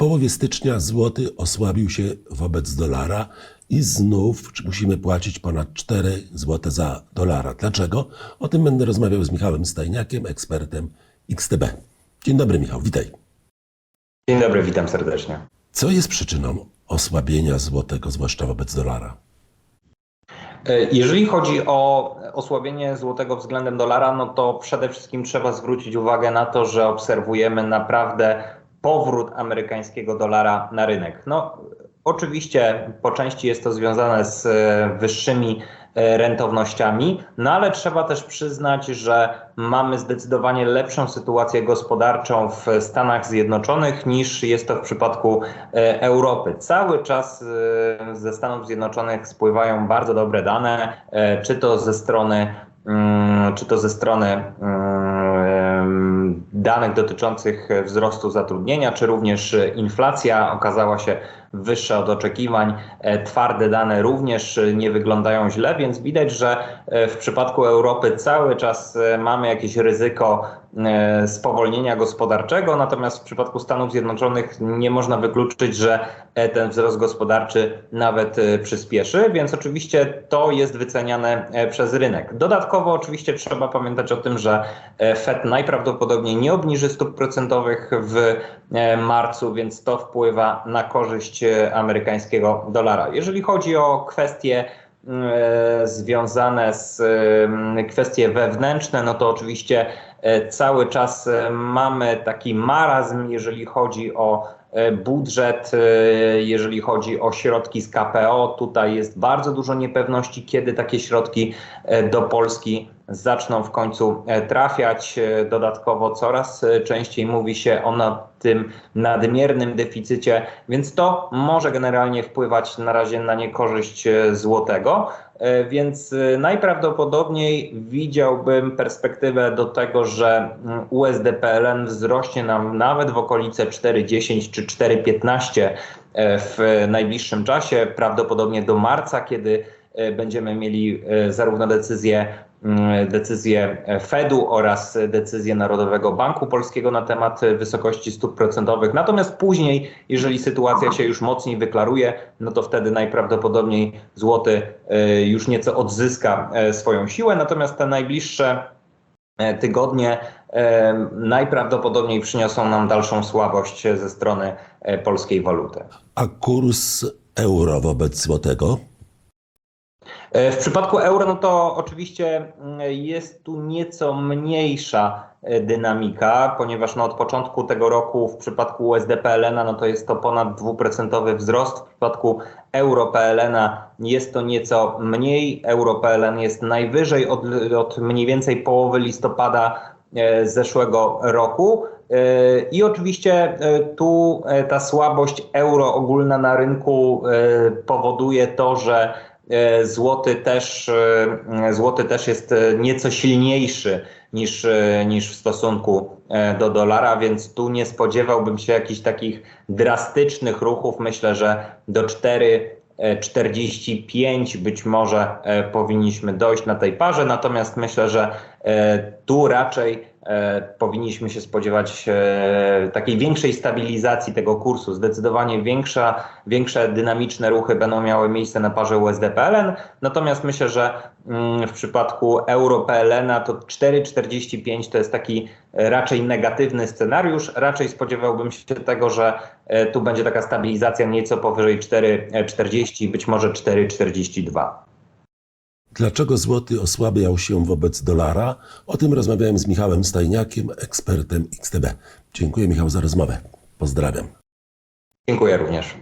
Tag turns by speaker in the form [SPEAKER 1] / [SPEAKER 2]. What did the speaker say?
[SPEAKER 1] połowie stycznia złoty osłabił się wobec dolara i znów musimy płacić ponad 4 zł za dolara. Dlaczego? O tym będę rozmawiał z Michałem Stajniakiem, ekspertem XTB. Dzień dobry Michał, witaj.
[SPEAKER 2] Dzień dobry, witam serdecznie.
[SPEAKER 1] Co jest przyczyną osłabienia złotego, zwłaszcza wobec dolara?
[SPEAKER 2] E, Jeżeli chodzi o osłabienie złotego względem dolara, no to przede wszystkim trzeba zwrócić uwagę na to, że obserwujemy naprawdę powrót amerykańskiego dolara na rynek. No, oczywiście po części jest to związane z e, wyższymi e, rentownościami, no ale trzeba też przyznać, że mamy zdecydowanie lepszą sytuację gospodarczą w Stanach Zjednoczonych niż jest to w przypadku e, Europy. Cały czas ze Stanów Zjednoczonych spływają bardzo dobre dane, czy to ze strony mm, czy to ze strony mm, danych dotyczących wzrostu zatrudnienia, czy również inflacja. Okazała się wyższa od oczekiwań. E, Twarde dane również nie wyglądają źle, więc widać, że e, w przypadku Europy cały czas e, mamy jakieś ryzyko e, spowolnienia gospodarczego, natomiast w przypadku Stanów Zjednoczonych nie można wykluczyć, że e, ten wzrost gospodarczy nawet e, przyspieszy, więc oczywiście to jest wyceniane e, przez rynek. Dodatkowo oczywiście trzeba pamiętać o tym, że e, Fed najprawdopodobniej nie obniży stóp procentowych w e, marcu, więc to wpływa na korzyść e, amerykańskiego dolara. Jeżeli chodzi o kwestie e, związane z kwestie wewnętrzne, no to oczywiście e, cały czas e, mamy taki marazm, jeżeli chodzi o budżet, e, jeżeli chodzi o środki z KPO. Tutaj jest bardzo dużo niepewności, kiedy takie środki e, do Polski zaczną w końcu e, trafiać. E, Dodatkowo coraz e, częściej mówi się o na tym nadmiernym deficycie, więc to może generalnie wpływać na razie na niekorzyść e, złotego. E, Więc e, najprawdopodobniej widziałbym perspektywę do tego, że mm, USD-PLN wzrośnie nam nawet w okolice 4,10 czy 4,15 e, w najbliższym czasie, prawdopodobnie do marca, kiedy e, będziemy mieli e, zarówno decyzję mm, decyzję Fedu oraz decyzję Narodowego Banku Polskiego na temat wysokości stóp procentowych. Natomiast później, jeżeli sytuacja się już mocniej wyklaruje, no to wtedy najprawdopodobniej złoty już nieco odzyska swoją siłę. Natomiast te najbliższe tygodnie e, najprawdopodobniej przyniosą nam dalszą słabość ze strony e, polskiej waluty.
[SPEAKER 1] A kurs euro wobec złotego?
[SPEAKER 2] E, W przypadku euro, no to oczywiście mm, jest tu nieco mniejsza e, dynamika, ponieważ no od początku tego roku w przypadku USD-PLN no to jest to ponad dwuprocentowy wzrost. W przypadku euro-PLN jest to nieco mniej. Euro-PLN jest najwyżej od, od mniej więcej połowy listopada e, zeszłego roku. I oczywiście tu ta słabość euro ogólna na rynku powoduje to, że złoty też, e, złoty też jest e, nieco silniejszy niż, e, niż w stosunku e, do dolara, więc tu nie spodziewałbym się jakichś takich drastycznych ruchów. Myślę, że do 4 e, 45 być może e, powinniśmy dojść na tej parze, natomiast myślę, że e, tu raczej e, powinniśmy się spodziewać e, takiej większej stabilizacji tego kursu. Zdecydowanie większa, większe dynamiczne ruchy będą miały miejsce na parze USD-PLN, natomiast myślę, że mm, w przypadku euro-PLN to 4,45 to jest taki e, raczej negatywny scenariusz. Raczej spodziewałbym się tego, że e, tu będzie taka stabilizacja nieco powyżej 4,40, być może 4,42.
[SPEAKER 1] Dlaczego złoty osłabiał się wobec dolara? O tym rozmawiałem z Michałem Stajniakiem, ekspertem XTB. Dziękuję Michał za rozmowę. Pozdrawiam.
[SPEAKER 2] Dziękuję również.